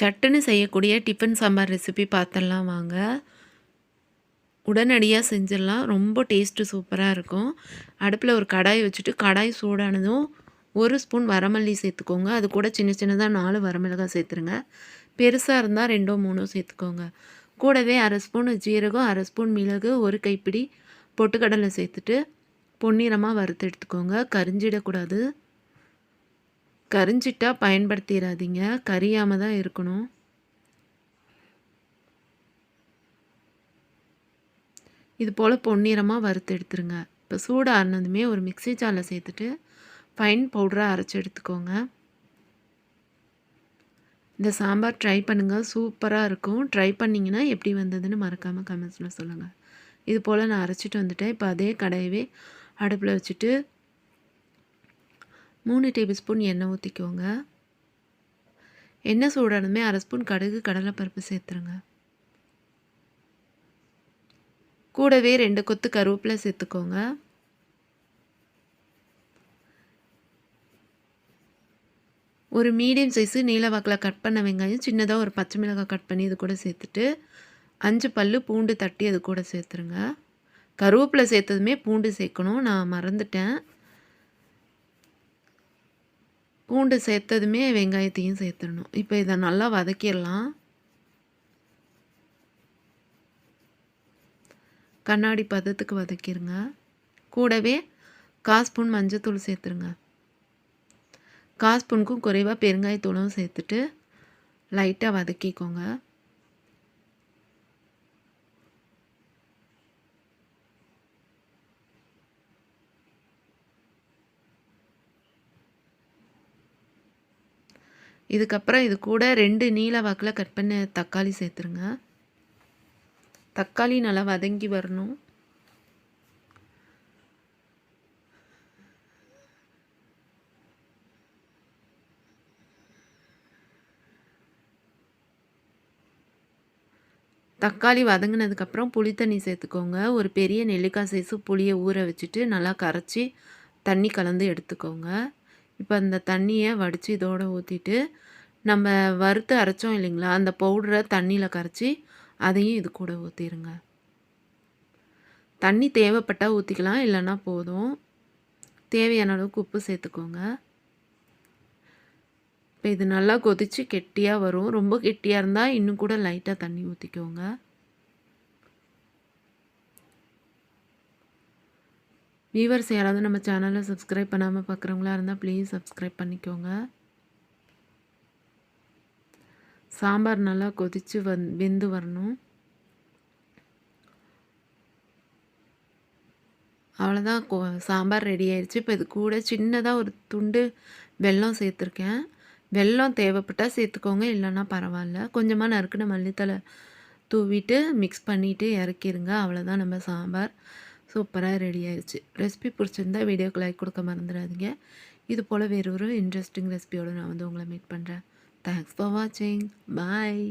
சட்டுன்னு செய்யக்கூடிய tiffin sambar recipe பார்த்துடலாம் வாங்க. உடனடியாக செஞ்சிடலாம். ரொம்ப டேஸ்ட்டு சூப்பராக இருக்கும். அடுப்பில் ஒரு கடாய் வச்சுட்டு கடாய் சூடானதும் ஒரு ஸ்பூன் வரமல்லி சேர்த்துக்கோங்க. அது கூட சின்ன சின்னதாக நாலு வரமிளகாய் சேர்த்துருங்க. பெருசாக இருந்தால் ரெண்டோ மூணோ சேர்த்துக்கோங்க. கூடவே அரை ஸ்பூன் ஜீரகம் அரை ஸ்பூன் மிளகு ஒரு கைப்பிடி பொட்டுக்கடலை சேர்த்துட்டு பொன்னிறமாக வறுத்து எடுத்துக்கோங்க. கரிஞ்சிடக்கூடாது. கரிஞ்சிட்டா பயன்படுத்திடாதீங்க கரியாமல் தான் இருக்கணும். இது போல் பொன்னிறமாக வறுத்து எடுத்துருங்க. இப்போ சூடாக ஆறுனதுமே ஒரு மிக்ஸி ஜாரில் சேர்த்துட்டு ஃபைன் பவுடராக அரைச்சி எடுத்துக்கோங்க. இந்த சாம்பார் ட்ரை பண்ணுங்கள் சூப்பராக இருக்கும். ட்ரை பண்ணிங்கன்னா எப்படி வந்ததுன்னு மறக்காமல் கமெண்ட்ஸில் சொல்லுங்கள் இது போல் நான் அரைச்சிட்டு வந்துட்டேன். இப்போ அதே கடையவே அடுப்பில் வச்சுட்டு மூணு டேபிள் ஸ்பூன் எண்ணெய் ஊற்றிக்கோங்க எண்ணெய் சூடானதுமே அரை ஸ்பூன் கடுகு கடலைப்பருப்பு சேர்த்துருங்க. கூடவே ரெண்டு கொத்து கருவேப்பிலை சேர்த்துக்கோங்க. ஒரு மீடியம் சைஸு நீல வாக்கில் கட் பண்ண வெங்காயம் சின்னதாக ஒரு பச்சை மிளகாய் கட் பண்ணி இது கூட சேர்த்துட்டு அஞ்சு பல் பூண்டு தட்டி அது கூட சேர்த்துருங்க. கருவேப்பிலை சேர்த்ததுமே பூண்டு சேர்க்கணும். நான் மறந்துட்டேன். பூண்டு சேர்த்ததுமே வெங்காயத்தையும் சேர்த்துடணும். இப்போ இதை நல்லா வதக்கிடலாம். கண்ணாடி பதத்துக்கு வதக்கிடுங்க. கூடவே கால் ஸ்பூன் மஞ்சத்தூள் சேர்த்துருங்க. கால் ஸ்பூனுக்கும் குறைவாக பெருங்காயத்தூளும் சேர்த்துட்டு லைட்டாக வதக்கிக்கோங்க. இதுக்கப்புறம் இது கூட ரெண்டு நீல வாக்கில் கட் பண்ண தக்காளி சேர்த்துருங்க. தக்காளி நல்லா வதங்கி வரணும். தக்காளி வதங்கினதுக்கப்புறம் புளி தண்ணி சேர்த்துக்கோங்க. ஒரு பெரிய நெல்லிக்காய் சைஸு புளியை ஊற வச்சுட்டு நல்லா கரைச்சி தண்ணி கலந்து எடுத்துக்கோங்க. இப்போ அந்த தண்ணியை வடித்து இதோடு ஊற்றிட்டு நம்ம வறுத்து அரைச்சோம் இல்லைங்களா அந்த பவுடரை தண்ணியில் கரைச்சி அதையும் இது கூட ஊற்றிடுங்க தண்ணி தேவைப்பட்டால் ஊற்றிக்கலாம் இல்லைன்னா போதும். தேவையான அளவுக்கு உப்பு சேர்த்துக்கோங்க. இப்போ இது நல்லா கொதித்து கெட்டியாக வரும். ரொம்ப கெட்டியாக இருந்தால் இன்னும் கூட லைட்டாக தண்ணி ஊற்றிக்கோங்க வியூவர்ஸ் யாராவது நம்ம சேனலை சப்ஸ்கிரைப் பண்ணாமல் பார்க்குறவங்களா இருந்தால் ப்ளீஸ் சப்ஸ்கிரைப் பண்ணிக்கோங்க. சாம்பார் நல்லா கொதித்து வந் வெந்து வரணும். அவ்வளோதான் சாம்பார் ரெடி ஆயிடுச்சு இப்போ இது கூட சின்னதாக ஒரு துண்டு வெல்லம் சேர்த்துருக்கேன். வெள்ளம் தேவைப்பட்டால் சேர்த்துக்கோங்க இல்லைன்னா பரவாயில்ல. கொஞ்சமாக நறுக்கின மல்லித்தலை தூவிட்டு மிக்ஸ் பண்ணிவிட்டு இறக்கிருங்க. அவ்வளோதான் நம்ம சாம்பார். சூப்பராக ரெடி ஆயிடுச்சு ரெசிபி பிடிச்சிருந்தா வீடியோக்கு லைக் கொடுக்க மறந்துடாதீங்க. இது போல் வேறு ஒரு இன்ட்ரெஸ்டிங் ரெசிபியோடு நான் வந்து உங்களை மீட் பண்ணுறேன் தேங்க்ஸ் ஃபார் வாட்சிங் பாய்